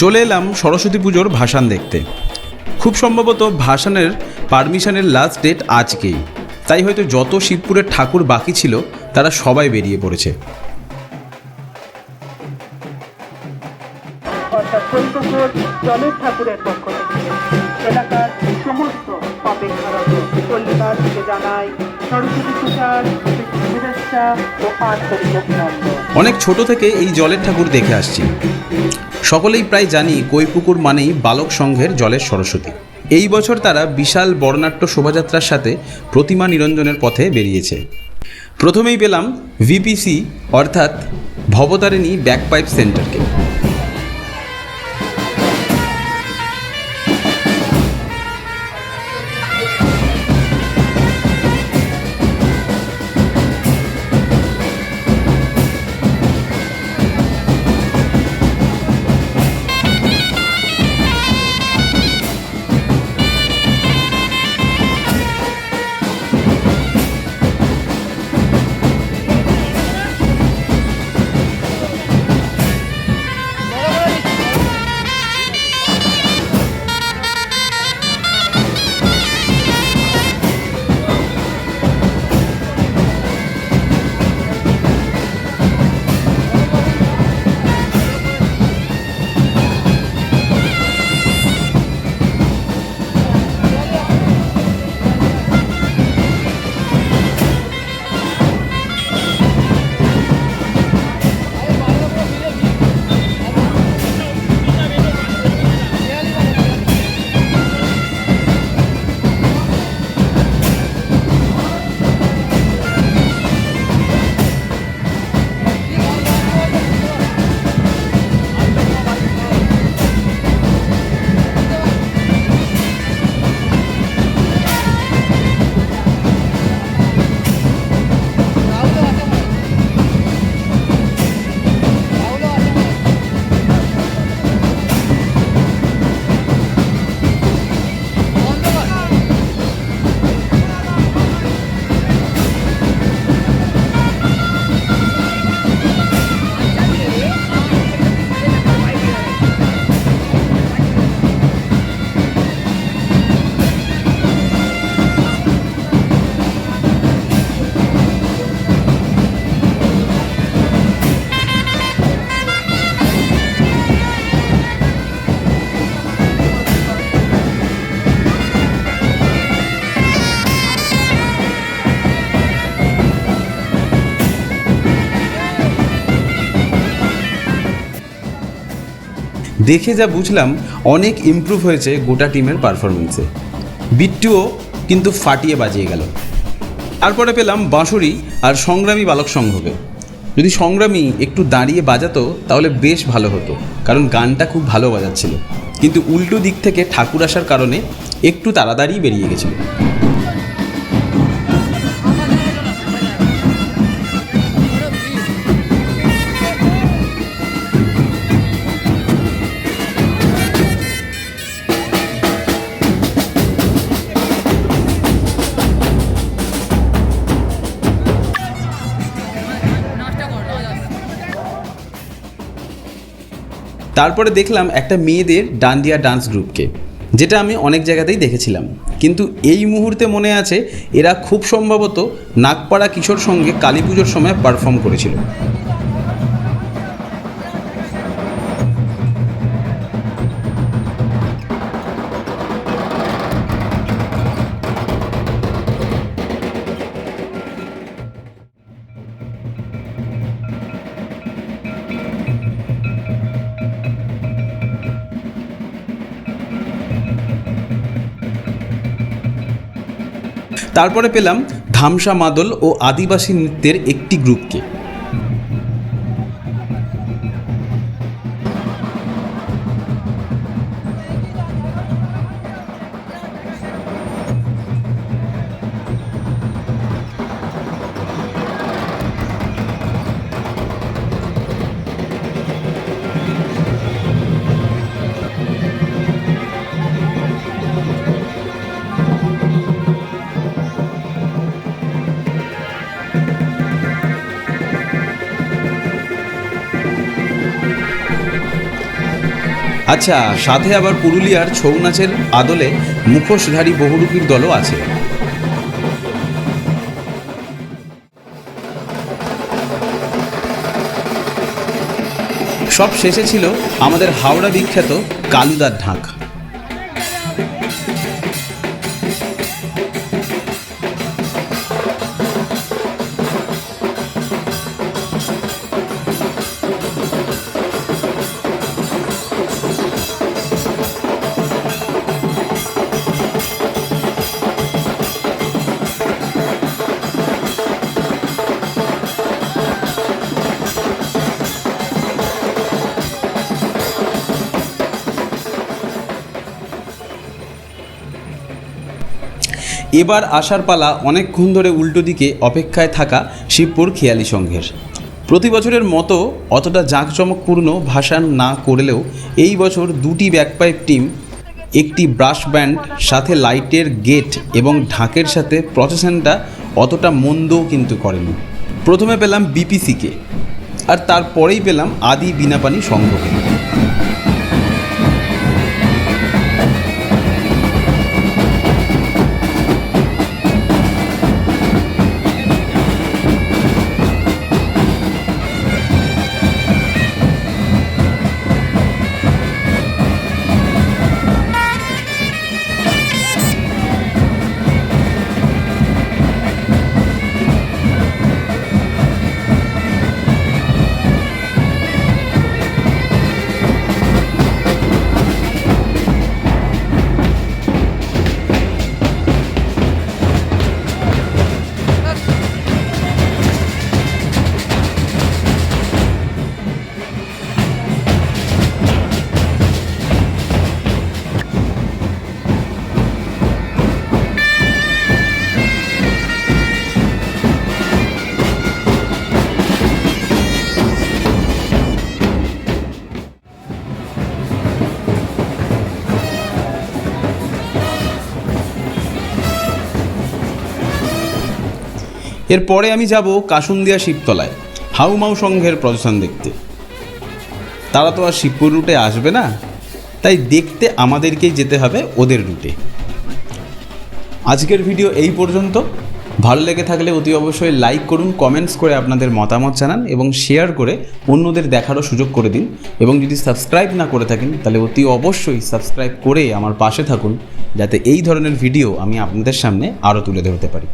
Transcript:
চলে এলাম সরস্বতী পুজোর ভাসান দেখতে। খুব সম্ভবত ভাসানের পারমিশনের লাস্ট ডেট আজকেই। তাই হয়তো যত শিবপুরের ঠাকুর বাকি ছিল তারা সবাই বেরিয়ে পড়েছে। জলের ঠাকুরের পক্ষ থেকে। এলাকার সমস্ত অপেক্ষারত পল্লীবাসীকে জানাই সরস্বতী পূজার শুভেচ্ছা ও আন্তরিক অভিনন্দন। অনেক ছোট থেকে এই জলের ঠাকুর দেখে আসছি। সকলেই প্রায় জানি কৈপুকুর মানেই বালক সংঘের জলের সরস্বতী। এই বছর তারা বিশাল বর্ণাট্য শোভাযাত্রার সাথে প্রতিমা নিরঞ্জনের পথে বেরিয়েছে। প্রথমেই পেলাম ভিপিসি, অর্থাৎ ভবতারিণী ব্যাকপাইপ সেন্টারকে। দেখে যা বুঝলাম, অনেক ইমপ্রুভ হয়েছে গোটা টিমের পারফরমেন্সে বিট্টুও কিন্তু ফাটিয়ে বাজিয়ে গেল। তারপরে পেলাম বাঁশুরি আর সংগ্রামী বালক সংঘকে। যদি সংগ্রামী একটু দাঁড়িয়ে বাজাতো, তাহলে বেশ ভালো হতো, কারণ গানটা খুব ভালো বাজাচ্ছিল। কিন্তু উল্টো দিক থেকে ঠাকুর আসার কারণে একটু তাড়াতাড়ি বেরিয়ে গেছিল। তারপরে দেখলাম একটা মেয়েদের ডান্ডিয়া ডান্স গ্রুপকে, যেটা আমি অনেক জায়গাতেই দেখেছিলাম। কিন্তু এই মুহূর্তে মনে আছে এরা খুব সম্ভবত নাগপাড়া কিশোর সঙ্গে কালী পুজোর সময় পারফর্ম করেছিল। তারপরে পেলাম ধামসা মাদল ও আদিবাসী নৃত্যের একটি গ্রুপকে। আচ্ছা সাথে আবার পুরুলিয়ার ছৌ নাচের আদলে মুখোশধারী বহুরূপীর দলও আছে। সব শেষে ছিল আমাদের হাওড়া বিখ্যাত কালুদার ঢাক। এবার আসার পালা অনেকক্ষণ ধরে উল্টো দিকে অপেক্ষায় থাকা শিবপুর খেয়ালি সংঘের। প্রতি বছরের মতো অতটা জাঁকজমকপূর্ণ ভাসান না করলেও এই বছর দুটি ব্যাকপাইপ টিম, একটি ব্রাশ ব্যান্ড, সাথে লাইটের গেট এবং ঢাকের সাথে প্রসেশনটা অতটা মন্দও কিন্তু করেনি। প্রথমে পেলাম বিপিসিকে, আর তারপরেই পেলাম আদি বিনাপানি সংঘকে। এরপরে আমি যাব কাসুন্দিয়া শিবতলায়, হাউমাউ সংঘের প্রদর্শন দেখতে। তারা তো আর শিবপুর রুটে আসবে না, তাই দেখতে আমাদেরকেই যেতে হবে ওদের রুটে। আজকের ভিডিও এই পর্যন্ত। ভালো লেগে থাকলে অতি অবশ্যই লাইক করুন কমেন্টস করে আপনাদের মতামত জানান এবং শেয়ার করে অন্যদের দেখারও সুযোগ করে দিন। এবং যদি সাবস্ক্রাইব না করে থাকেন, তাহলে অতি অবশ্যই সাবস্ক্রাইব করে আমার পাশে থাকুন, যাতে এই ধরনের ভিডিও আমি আপনাদের সামনে আরও তুলে ধরতে পারি।